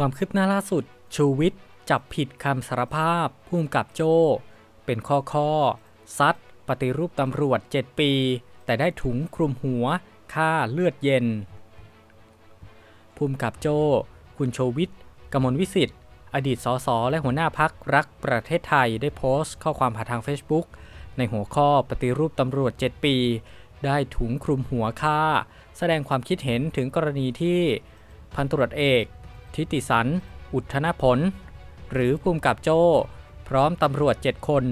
ความคืบหน้าล่าสุด ชูวิทย์จับผิดคำสารภาพพุ่มกับโจ้ เป็นข้อข้อ ซัดปฏิรูปตำรวจ 7 ปี แต่ได้ถุงคลุมหัว ค่าเลือดเย็นพุ่มกับโจ้ คุณโชวิทย์กมลวิสิทธิ์ อดีตสสและหัวหน้าพักรักประเทศไทยได้โพสต์ข้อความผ่านทาง Facebook ในหัวข้อปฏิรูปตำรวจ 7 ปี ได้ถุงคลุมหัวค่า แสดงความคิดเห็นถึงกรณีที่พันตรวจเอก ทิติสัน อุทธนผล หรือภูมิกับโจ้ พร้อมตำรวจ 7 คน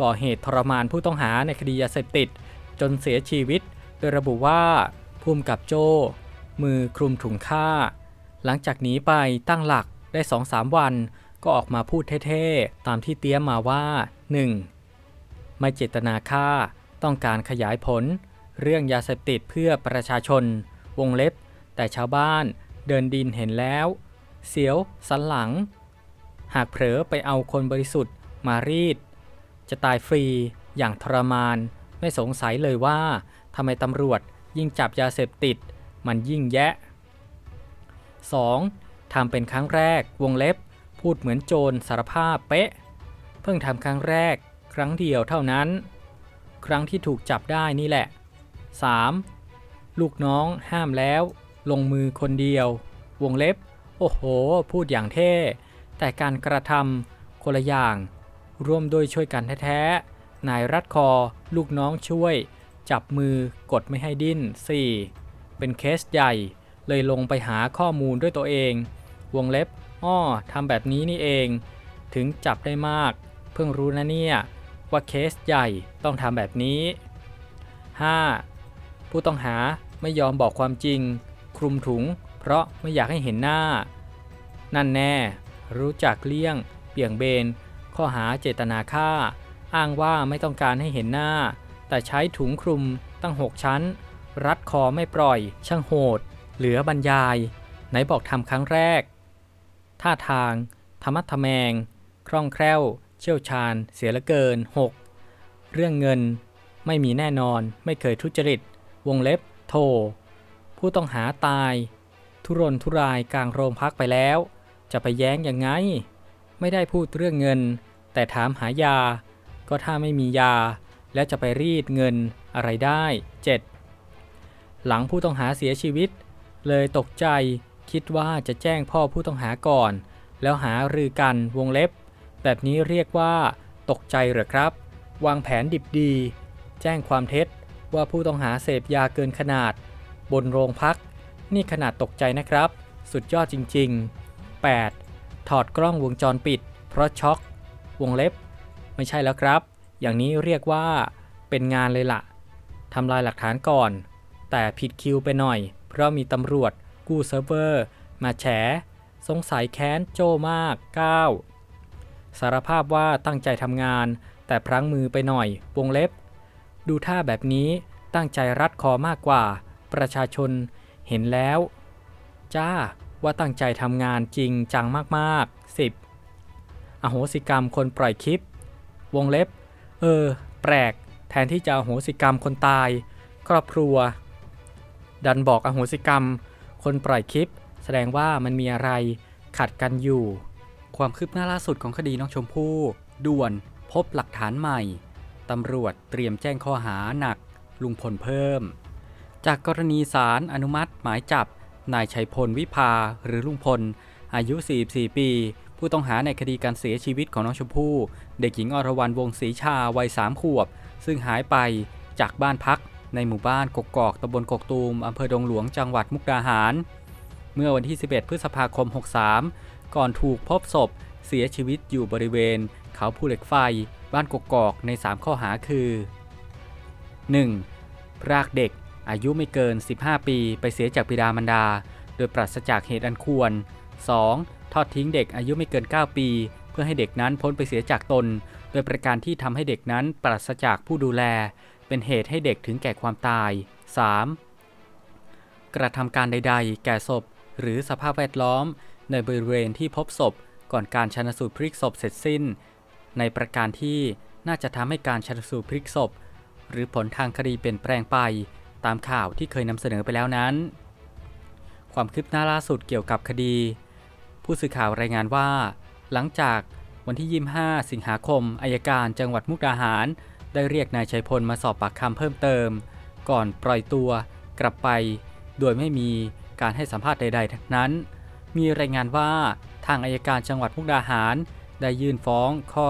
ก่อเหตุทรมานผู้ต้องหาในคดียาเสพติด จนเสียชีวิต โดยระบุว่าภูมิกับโจ้ มือคลุมถุงฆ่า หลังจากหนีไปตั้งหลักได้2-3วัน ก็ออกมาพูดเท่ๆ ตามที่เตี้ยมมาว่า 1. ไม่เจตนาฆ่า ต้องการขยายผล เรื่องยาเสพติดเพื่อประชาชน วงเล็บ แต่ชาวบ้านเดินดินเห็นแล้ว เสียว สันหลัง หากเผลอไปเอาคนบริสุทธิ์มารีด จะตายฟรีอย่างทรมาน ไม่สงสัยเลยว่าทำไมตำรวจยิ่งจับยาเสพติด มันยิ่งแยะ 2. ทำเป็นครั้งแรกวงเล็บ พูดเหมือนโจรสารภาพเป๊ะ เพิ่งทำครั้งแรก ครั้งเดียวเท่านั้น ครั้งที่ถูกจับได้นี่แหละ 3. ลูกน้องห้ามแล้ว ลงมือคนเดียว วงเล็บ โอ้โห พูดอย่างเท่ แต่การกระทำคนละอย่าง ร่วมด้วยช่วยกันแท้ๆนายรัดคอ ลูกน้องช่วย จับมือกดไม่ให้ดิ้น 4. เป็นเคสใหญ่ เลยลงไปหาข้อมูลด้วยตัวเอง วงเล็บ อ้อทำแบบนี้นี่เอง ถึงจับได้มาก เพิ่งรู้นะเนี่ย ว่าเคสใหญ่ต้องทำแบบนี้ 5. ผู้ต้องหาไม่ยอมบอกความจริง คลุมถุง เพราะไม่อยากให้เห็นหน้า นั่นแน่ รู้จักเลี่ยง เบี่ยงเบน ข้อหาเจตนาฆ่า อ้างว่าไม่ต้องการให้เห็นหน้า แต่ใช้ถุงคลุมตั้ง6ชั้น รัดคอไม่ปล่อย ช่างโหด เหลือบรรยาย ไหนบอกทำครั้งแรก ท่าทาง ธรรมัดทแมง คล่องแคล่ว เชี่ยวชาญ เสียลือเกิน 6. เรื่องเงินไม่มีแน่นอนไม่เคยทุจริต วงเล็บ โท ผู้ต้องหาตาย ทุรนทุรายกลางโรงพักไปแล้ว จะไปแย้งยังไง ไม่ได้พูดเรื่องเงิน แต่ถามหายา ก็ถ้าไม่มียา แล้วจะไปรีดเงินอะไรได้ 7. หลังผู้ต้องหาเสียชีวิต เลยตกใจคิดว่าจะแจ้งพ่อผู้ต้องหาก่อน แล้วหารือกันวงเล็บ แบบนี้เรียกว่า ตกใจเหรอครับ วางแผนดิบดี แจ้งความเท็จว่าผู้ต้องหาเสพยาเกินขนาด บนโรงพัก นี่ขนาดตกใจนะครับ สุดยอดจริง ๆ 8. ถอดกล้องวงจรปิด เพราะช็อก วงเล็บ ไม่ใช่แล้วครับ อย่างนี้เรียกว่าเป็นงานเลยละ่ะทำลายหลักฐานก่อน แต่ผิดคิวไปหน่อย เพราะมีตำรวจกู้เซิร์ฟเวอร์ มาแฉ สงสัยแค้นโจมาก 9. สารภาพว่าตั้งใจทำงาน แต่พลั้งมือไปหน่อยวงเล็บ ดูท่าแบบนี้ตั้งใจรัดคอมากกว่า ประชาชน เห็นแล้ว จ้า ว่าตั้งใจทำงานจริงจังมากๆ 10. อโหสิกรรมคนปล่อยคลิป วงเล็บ เออ แปลก แทนที่จะอโหสิกรรมคนตาย ครอบครัว ดันบอกอโหสิกรรม คนปล่อยคลิป แสดงว่ามันมีอะไรขัดกันอยู่ ความคืบหน้าล่าสุดของคดีน้องชมพู่ด่วนพบหลักฐานใหม่ ตำรวจเตรียมแจ้งข้อหาหนักลุงพลเพิ่ม จากกรณีศาลอนุมัติหมายจับ นายชัยพลวิภาหรือลุงพล อายุ 44 ปี ผู้ต้องหาในคดีการเสียชีวิตของน้องชมพู่ เด็กหญิงอรวรรณวงศรีชาวัย3ขวบ ซึ่งหายไปจากบ้านพัก ในหมู่บ้านกกอกตำบลกกตูมอำเภอดงหลวงจังหวัดมุกดาหาร เมื่อวันที่ 11 พฤษภาคม 63 ก่อนถูกพบศพ เสียชีวิตอยู่บริเวณ เขาภูเหล็กไฟ บ้านกกอกใน 3 ข้อหาคือ 1. พรากเด็ก อายุไม่เกิน 15 ปีไปเสียจากบิดามารดา โดยปราศจากเหตุอันควร 2. ทอดทิ้งเด็กอายุไม่เกิน 9 ปี เพื่อให้เด็กนั้นพ้นไปเสียจากตน โดยประการที่ทำให้เด็กนั้นปราศจากผู้ดูแล เป็นเหตุให้เด็กถึงแก่ความตาย 3. กระทำการใด ๆ แก่ศพ หรือสภาพแวดล้อม ในบริเวณที่พบศพ ก่อนการชันสูตรพลิกศพเสร็จสิ้น ในประการที่น่าจะทำให้การชันสูตรพลิกศพ หรือผลทางคดีเปลี่ยนแปลงไป ตามข่าวที่เคยนำเสนอไปแล้วนั้น ความคืบหน้าล่าสุดเกี่ยวกับคดี ผู้สื่อข่าวรายงานว่า หลังจากวันที่ 25 สิงหาคมอายการจังหวัดมุกดาหาร ได้เรียกนายชัยพลมาสอบปากคำเพิ่มเติม ก่อนปล่อยตัวกลับไป โดยไม่มีการให้สัมภาษณ์ใดๆทั้งนั้น มีรายงานว่าทางอายการจังหวัดมุกดาหาร ได้ยื่นฟ้องข้อ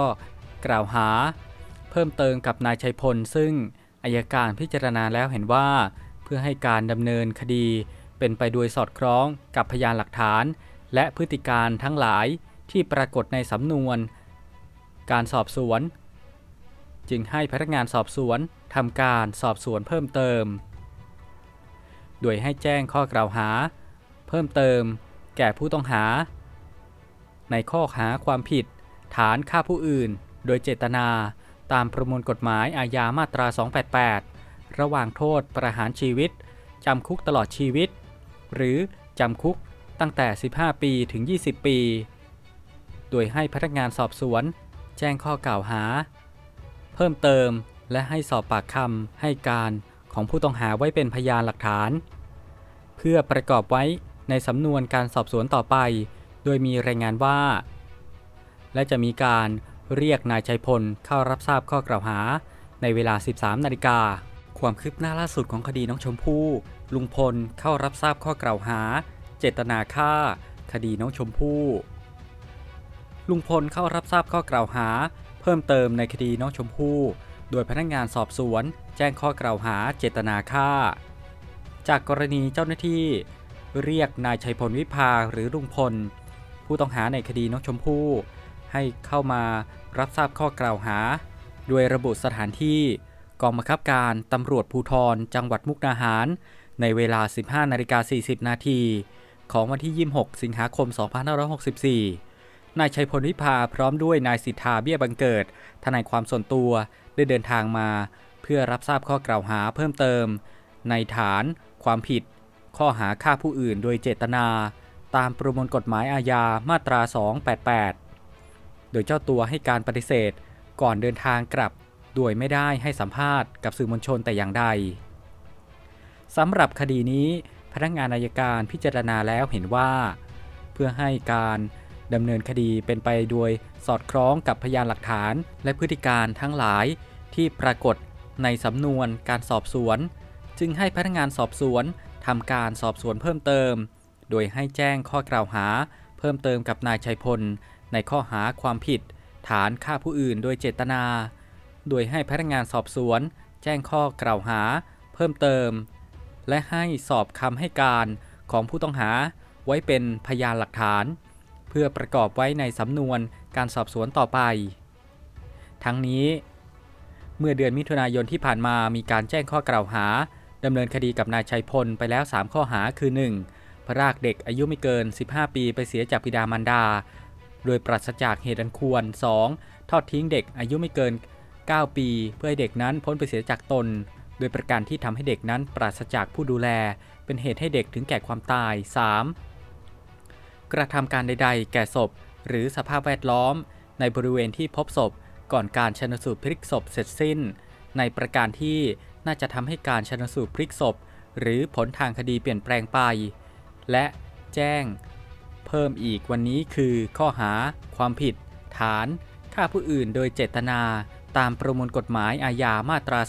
กล่าวหา เพิ่มเติมกับนายชัยพลซึ่ง อายการพิจารณาแล้วเห็นว่า เพื่อให้การดำเนินคดี เป็นไปโดยสอดคล้องกับพยานหลักฐาน และพฤติการทั้งหลายที่ปรากฏในสำนวน การสอบสวน จึงให้พนักงานสอบสวนทำการสอบสวนเพิ่มเติม โดยให้แจ้งข้อกล่าวหา เพิ่มเติม แก่ผู้ต้องหา ในข้อหาความผิด ฐานฆ่าผู้อื่น โดยเจตนา ตามประมวลกฎหมายอาญามาตรา 288 ระหว่างโทษประหารชีวิต จำคุกตลอดชีวิต หรือจำคุกตั้งแต่ 15 ปีถึง 20 ปี โดยให้พนักงานสอบสวน แจ้งข้อกล่าวหา เพิ่มเติมและให้สอบปากคำให้การของผู้ต้องหาไว้เป็นพยานหลักฐาน เพื่อประกอบไว้ในสำนวนการสอบสวนต่อไป โดยมีรายงานว่า และจะมีการ เรียกนายชัยพลเข้ารับทราบข้อกล่าวหา ในเวลา 13 นาฬิกา ความคืบหน้าล่าสุดของคดีน้องชมพู่ลุงพลเข้ารับทราบข้อกล่าวหา เจตนาฆ่า คดีน้องชมพู่ลุงพลเข้ารับทราบข้อกล่าวหา เพิ่มเติมในคดีน้องชมพู่โดยพนักงานสอบสวน แจ้งข้อกล่าวหาเจตนาฆ่า จากกรณีเจ้าหน้าที่ เรียกนายชัยพลวิภาหรือลุงพล ผู้ต้องหาในคดีน้องชมพู่ ให้เข้ามารับทราบข้อกล่าวหาโดยระบุสถานที่กองบังคับการตำรวจภูทรจังหวัดมุกดาหาร ในเวลา 15นาฬิกา40 นาทีของวันที่ 26 สิงหาคม 2564 นายชัยพลวิภาพร้อมด้วยนายสิทธาเบี้ยบังเกิด ทนายความส่วนตัวได้เดินทางมา เพื่อรับทราบข้อกล่าวหาเพิ่มเติม ในฐานความผิด ข้อหาฆ่าผู้อื่นโดยเจตนา ตามประมวลกฎหมายอาญามาตรา 288 โดยเจ้าตัวให้การปฏิเสธ ก่อนเดินทางกลับ โดยไม่ได้ให้สัมภาษณ์กับสื่อมวลชนแต่อย่างใดสำหรับคดีนี้พนักงานอายการพิจารณาแล้วเห็นว่า เพื่อให้การดำเนินคดีเป็นไปโดยสอดคล้องกับพยานหลักฐาน และพฤติการทั้งหลายที่ปรากฏในสำนวนการสอบสวน จึงให้พนักงานสอบสวนทำการสอบสวนเพิ่มเติม โดยให้แจ้งข้อกล่าวหา เพิ่มเติมกับนายชัยพล ในข้อหาความผิด ฐานฆ่าผู้อื่นโดยเจตนา โดยให้พนักงานสอบสวน แจ้งข้อกล่าวหา เพิ่มเติม และให้สอบคำให้การของผู้ต้องหาไว้เป็นพยานหลักฐาน เพื่อประกอบไว้ในสำนวนการสอบสวนต่อไป ทั้งนี้ เมื่อเดือนมิถุนายนที่ผ่านมามีการแจ้งข้อกล่าวหาดำเนินคดีกับนายชัยพลไปแล้ว 3 ข้อหาคือ 1. พรากเด็กอายุไม่เกิน 15 ปีไปเสียจากบิดามารดา โดยปราศจากเหตุอันควร 2. ทอดทิ้งเด็กอายุไม่เกิน 9 ปี เพื่อให้เด็กนั้นพ้นไปเสียจากตน โดยประการที่ทำให้เด็กนั้นปราศจากผู้ดูแล เป็นเหตุให้เด็กถึงแก่ความตาย 3. กระทำการใดๆ แก่ศพ หรือสภาพแวดล้อม ในบริเวณที่พบศพ ก่อนการชนสูตรพลิกศพเสร็จสิ้น ในประการที่น่าจะทำให้การชนสูตรพลิกศพ หรือผลทางคดีเปลี่ยนแปลงไป และแจ้ง เพิ่มอีกวันนี้คือข้อหา ความผิด ฐานฆ่าผู้อื่นโดยเจตนา ตามประมวลกฎหมายอาญามาตรา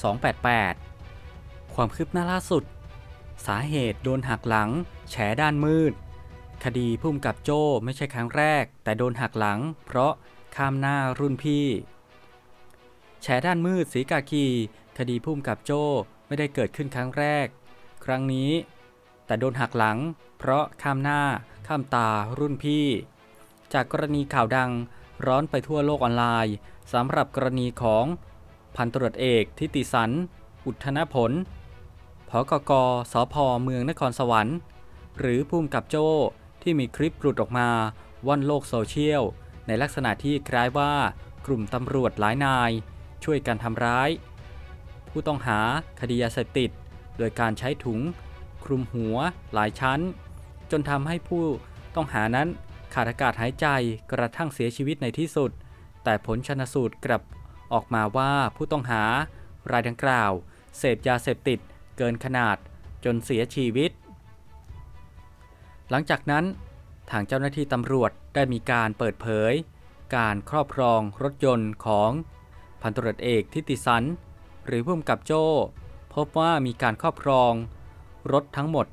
288 ความคืบหน้าล่าสุด สาเหตุโดนหักหลัง แฉด้านมืด คดีพุ่มกับโจ้ไม่ใช่ครั้งแรก แต่โดนหักหลัง เพราะข้ามหน้ารุ่นพี่ แฉด้านมืดสีกากีคดีพุ่มกับโจ้ไม่ได้เกิดขึ้นครั้งแรก ครั้งนี้ แต่โดนหักหลัง เพราะข้ามหน้า ข้ามตารุ่นพี่ จากกรณีข่าวดังร้อนไปทั่วโลกออนไลน์สำหรับกรณีของพันตรวจเอกทิติสัน อุทธนผลผกกสพเมืองนครสวรรค์ หรือภูมิกับโจ้ที่มีคลิปหลุดออกมาว่อนโลกโซเชียล ในลักษณะที่คล้ายว่ากลุ่มตำรวจหลายนาย ช่วยกันทำร้าย ผู้ต้องหาคดียาเสพติด โดยการใช้ถุง คลุมหัวหลายชั้น จนทำให้ผู้ต้องหานั้นขาดอากาศหายใจกระทั่งเสียชีวิตในที่สุด แต่ผลชนสูตรกลับออกมาว่าผู้ต้องหารายดังกล่าว เสพยาเสพติดเกินขนาดจนเสียชีวิต หลังจากนั้น ทางเจ้าหน้าที่ตำรวจได้มีการเปิดเผย การครอบครองรถยนต์ของพันตรวจเอกทิติสัน หรือผู้กำกับโจ้ พบว่ามีการครอบครอง รถทั้งหมด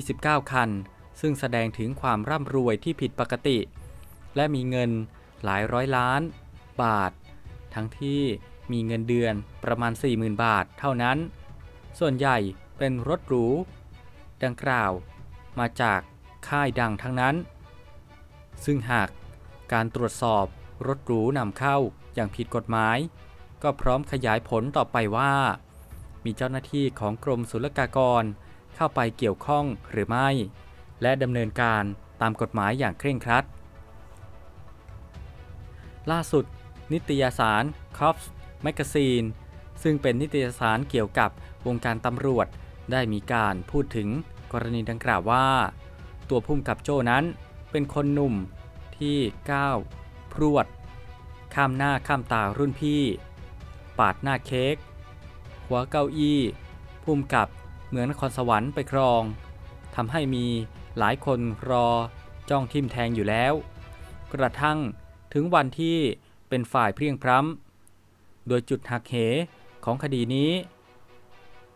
29 คัน ซึ่งแสดงถึงความร่ำรวยที่ผิดปกติ และมีเงินหลายร้อยล้าน บาท ทั้งที่มีเงินเดือนประมาณ 40,000 บาทเท่านั้น ส่วนใหญ่เป็นรถหรู ดังกล่าว มาจากค่ายดังทั้งนั้น ซึ่งหากการตรวจสอบรถหรูนำเข้าอย่างผิดกฎหมาย ก็พร้อมขยายผลต่อไปว่า มีเจ้าหน้าที่ของกรมศุลกากรเข้าไปเกี่ยวข้องหรือไม่ และดำเนินการตามกฎหมายอย่างเคร่งครัด ล่าสุด นิตยสาร Cops Magazine ซึ่งเป็นนิตยสารเกี่ยวกับวงการตำรวจได้มีการพูดถึงกรณีดังกล่าวว่า ตัวพุ่มกับโจ้นั้นเป็นคนหนุ่มที่ก้าวพรวด ข้ามหน้าข้ามตารุ่นพี่ ปาดหน้าเค้กหัวเก้าอี้พุ่มกับเหมือนนครสวรรค์ไปครองทำให้มี หลายคนรอจ้องทิมแทงอยู่แล้ว กระทั่งถึงวันที่เป็นฝ่ายเพรียงพร้ำ โดยจุดหักเหของคดีนี้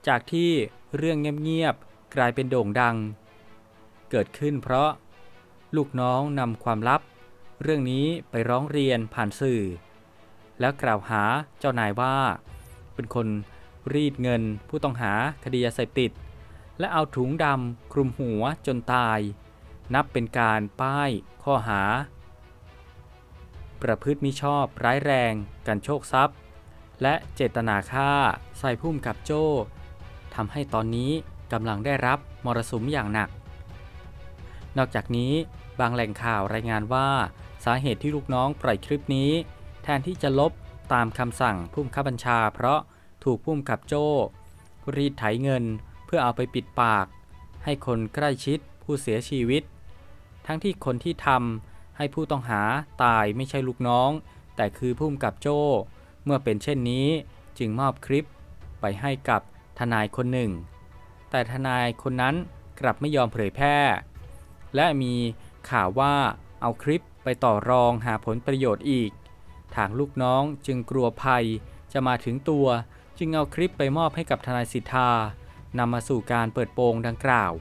จากที่เรื่องเงียบๆกลายเป็นโด่งดัง เกิดขึ้นเพราะลูกน้องนำความลับ เรื่องนี้ไปร้องเรียนผ่านสื่อ แล้วกล่าวหาเจ้านายว่า เป็นคนรีดเงินผู้ต้องหาคดียาเสพติด และเอาถุงดำคลุมหัวจนตาย นับเป็นการป้ายข้อหา ประพฤติมิชอบร้ายแรง กันโชคทรัพย์ และเจตนาฆ่าใส่พุ่มกับโจ้ทำให้ตอนนี้กำลังได้รับมรสุมอย่างหนัก นอกจากนี้บางแหล่งข่าวรายงานว่าสาเหตุที่ลูกน้องปล่อยคลิปนี้ แทนที่จะลบตามคำสั่งผู้บังคับบัญชา เพราะถูกพุ่มกับโจ้รีดไถเงิน เพื่อเอาไปปิดปาก ให้คนใกล้ชิดผู้เสียชีวิต ทั้งที่คนที่ทำให้ผู้ต้องหาตายไม่ใช่ลูกน้อง แต่คือพุ่มกับโจ้ เมื่อเป็นเช่นนี้จึงมอบคลิปไปให้กับทนายคนหนึ่ง แต่ทนายคนนั้นกลับไม่ยอมเผยแพร่ และมีข่าวว่าเอาคลิปไปต่อรองหาผลประโยชน์อีก ทางลูกน้องจึงกลัวภัยจะมาถึงตัว จึงเอาคลิปไปมอบให้กับทนายสิทธา นำมาสู่การเปิดโปงดังกล่าว